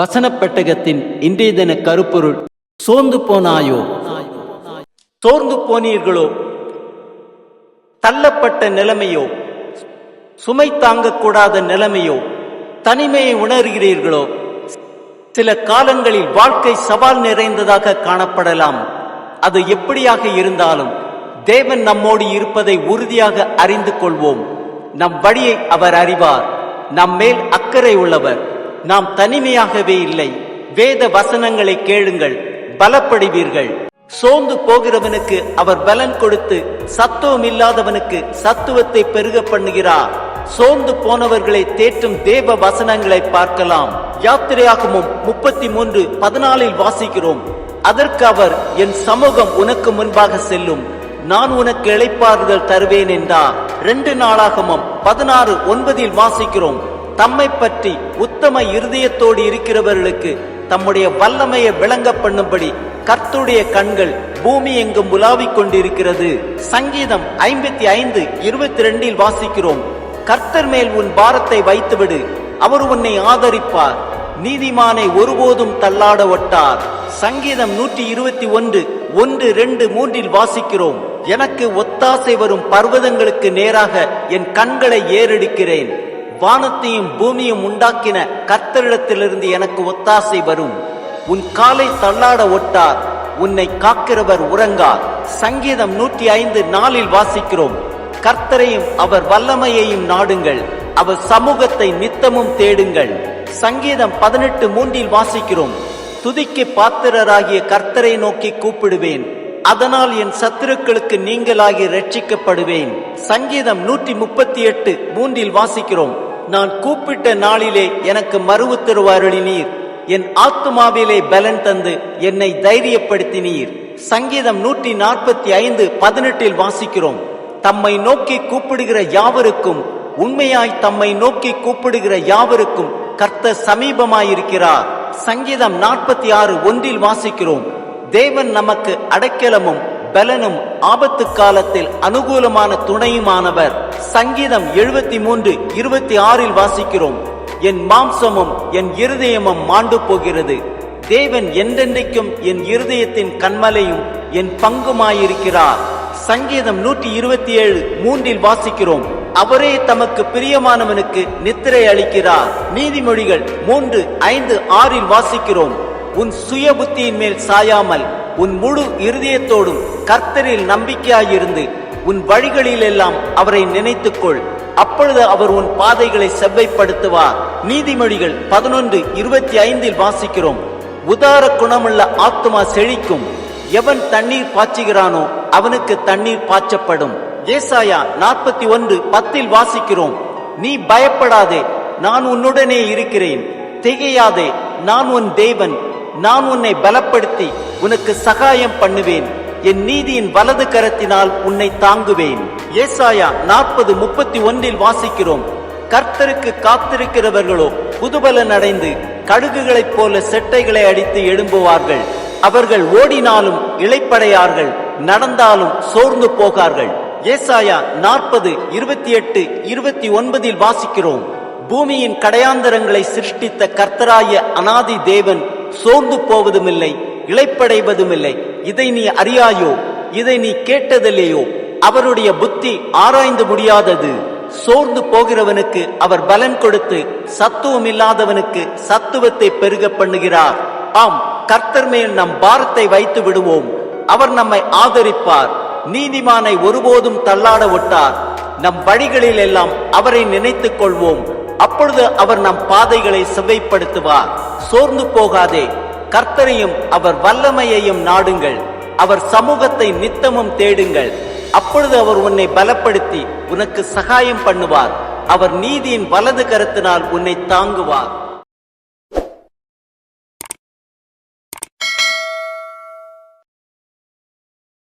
வசனப்பெட்டகத்தின் இன்றைய தின கருப்பொருள் சோர்ந்து போனாயோ? சோர்ந்து போனீர்களோ? தள்ளப்பட்ட நிலைமையோ? சுமை தாங்கக்கூடாத நிலைமையோ? தனிமையை உணர்கிறீர்களோ? சில காலங்களில் வாழ்க்கை சவால் நிறைந்ததாக காணப்படலாம். அது எப்படியாக இருந்தாலும் தேவன் நம்மோடு இருப்பதை உறுதியாக அறிந்து கொள்வோம். நம் வழியை அவர் அறிவார். நம் மேல் அக்கறை உள்ளவர். நாம் தனிமையாகவே இல்லை. வேத வசனங்களை கேளுங்கள் பலப்படுவீர்கள். சோர்ந்து போகிறவனுக்கு அவர் பலன் கொடுத்து சத்துவம் இல்லாதவனுக்கு சத்துவத்தை பெருக பண்ணுகிறார். சோர்ந்து போனவர்களை தேற்றும் தேவ வசனங்களை பார்க்கலாம். யாத்திரையாகமும் முப்பத்தி மூன்று பதினாலில் வாசிக்கிறோம். அதற்கு அவர் என் சமூகம் உனக்கு முன்பாக செல்லும். நான் உனக்கு இழைப்பாறுதல் தருவேன் என்றார். ரெண்டு நாளாகமும் பதினாறு ஒன்பதில் வாசிக்கிறோம். தம்மை பற்றி உத்தம இருதயத்தோடு இருக்கிறவர்களுக்கு தம்முடைய வல்லமையை விளங்க பண்ணும்படி கர்த்துடைய கண்கள் பூமி எங்கும் உலாவிக் கொண்டிருக்கிறது. சங்கீதம் ஐம்பத்தி ஐந்து இருபத்தி ரெண்டில் வாசிக்கிறோம். கர்த்தர் மேல் உன் பாரத்தை வைத்துவிடு அவர் உன்னை ஆதரிப்பார். நீதிமானை ஒருபோதும் தள்ளாட ஒட்டார். சங்கீதம் நூற்றி இருபத்தி ஒன்று ஒன்று ரெண்டு மூன்றில் வாசிக்கிறோம். எனக்கு ஒத்தாசை வரும் பர்வதங்களுக்கு நேராக என் கண்களை ஏறெடுக்கிறேன். வானத்தையும் பூமியும் உண்டாக்கின கர்த்தரிடத்திலிருந்து எனக்கு ஒத்தாசை வரும். உன் காலை தள்ளாட ஒட்டார் உன்னை காக்கிறவர் உறங்கார். சங்கீதம் நூற்றி ஐந்து நாளில் வாசிக்கிறோம். கர்த்தரையும் அவர் வல்லமையையும் நாடுங்கள். அவர் சமூகத்தை நித்தமும் தேடுங்கள். சங்கீதம் பதினெட்டு மூன்றில் வாசிக்கிறோம். துதிக்கு பாத்திரராகிய கர்த்தரை நோக்கி கூப்பிடுவேன். அதனால் என் சத்துருக்களுக்கு நீங்களாகி ரட்சிக்கப்படுவேன் சங்கீதம் நூற்றி முப்பத்தி எட்டு மூன்றில் வாசிக்கிறோம். நான் கூப்பிட்ட நாளிலே எனக்கு மறுவு தருவாருளினீர் என் ஆத்துமாவிலே பலன் தந்து என்னை தைரியப்படுத்தினீர். சங்கீதம் நூற்றி நாற்பத்தி ஐந்து பதினெட்டில் வாசிக்கிறோம். தம்மை நோக்கி கூப்பிடுகிற யாவருக்கும் உண்மையாய் தம்மை நோக்கி கூப்பிடுகிற யாவருக்கும் கர்த்தர் சமீபமாயிருக்கிறார். சங்கீதம் நாற்பத்தி ஆறு ஒன்றில் வாசிக்கிறோம். தேவன் நமக்கு அடைக்கலமும் பலனும் ஆபத்து காலத்தில் அனுகூலமான துணையுமானவர். சங்கீதம் எழுபத்தி மூன்று இருபத்தி ஆறில் வாசிக்கிறோம். என் மாம்சமும் என் இருதயமும் மாண்டு போகிறது. தேவன் என்றென்றைக்கும் என் இருதயத்தின் கண்மலையும் என் பங்குமாயிருக்கிறார். சங்கீதம் நூற்றி இருபத்தி ஏழு மூன்றில் வாசிக்கிறோம். அவரே தமக்கு பிரியமானவனுக்கு நித்திரை அளிக்கிறார். நீதிமொழிகள் மூன்று ஐந்து ஆறில் வாசிக்கிறோம். உன் சுய புத்தியின் மேல் சாயாமல் உன் முழு இருதயத்தோடும் கர்த்தரில் நம்பிக்கையாயிருந்து உன் வழிகளில் எல்லாம் அவரை நினைத்துக்கொள். அப்பொழுது அவர் உன் பாதைகளை செவ்வைப்படுத்துவார். நீதிமொழிகள் பதினொன்று இருபத்தி ஐந்தில் வாசிக்கிறோம். உதார குணமுள்ள ஆத்மா செழிக்கும். எவன் தண்ணீர் பாய்ச்சுகிறானோ அவனுக்கு தண்ணீர் பாய்ச்சப்படும். ஏசாயா நாற்பத்தி ஒன்று பத்தில் வாசிக்கிறோம். நீ பயப்படாதே நான் உன்னுடனே இருக்கிறேன். திகையாதே நான் உன் தேவன். நான் உன்னை பலப்படுத்தி உனக்கு சகாயம் பண்ணுவேன். என் நீதியின் வலது கரத்தினால் உன்னை தாங்குவேன். ஏசாயா நாற்பது முப்பத்தி ஒன்றில் வாசிக்கிறோம். கர்த்தருக்கு காத்திருக்கிறவர்களோ புதுபலன் அடைந்து கடுகுகளைப் போல செட்டைகளை அடித்து எழும்புவார்கள். அவர்கள் ஓடினாலும் இளைப்படையார்கள் நடந்தாலும் சோர்ந்து போகார்கள். ஏசாயா நாற்பது இருபத்தி எட்டு இருபத்தி ஒன்பதில் வாசிக்கிறோம். பூமியின் கடையாந்தரங்களை சிருஷ்டித்த கர்த்தராய அனாதி தேவன் சோர்ந்து போவதுமில்லை இளைப்படைவதுமில்லை. இதை நீ அறியாயோ? இதை நீ கேட்டதில்லையோ? அவருடைய புத்தி ஆராய்ந்து முடியாதது. சோர்ந்து போகிறவனுக்கு அவர் பலன் கொடுத்து சத்துவம் இல்லாதவனுக்கு சத்துவத்தை பெருக பண்ணுகிறார். ஆம் கர்த்தர் மேல் நம் பாரத்தை வைத்து விடுவோம். அவர் நம்மை ஆதரிப்பார். நீதிமானை ஒருபோதும் தள்ளாட விட்டார் நம் வழிகளில் எல்லாம் அவரை நினைத்துக் கொள்வோம். அப்பொழுது அவர் நம் பாதைகளை செவ்வைப்படுத்துவார் சோர்ந்து போகாதே. கர்த்தரையும் அவர் வல்லமையையும் நாடுங்கள். அவர் சமூகத்தை நித்தமும் தேடுங்கள். அப்பொழுது அவர் உன்னை பலப்படுத்தி உனக்கு சகாயம் பண்ணுவார். அவர் நீதியின் வலது கருத்தினால் உன்னை தாங்குவார்.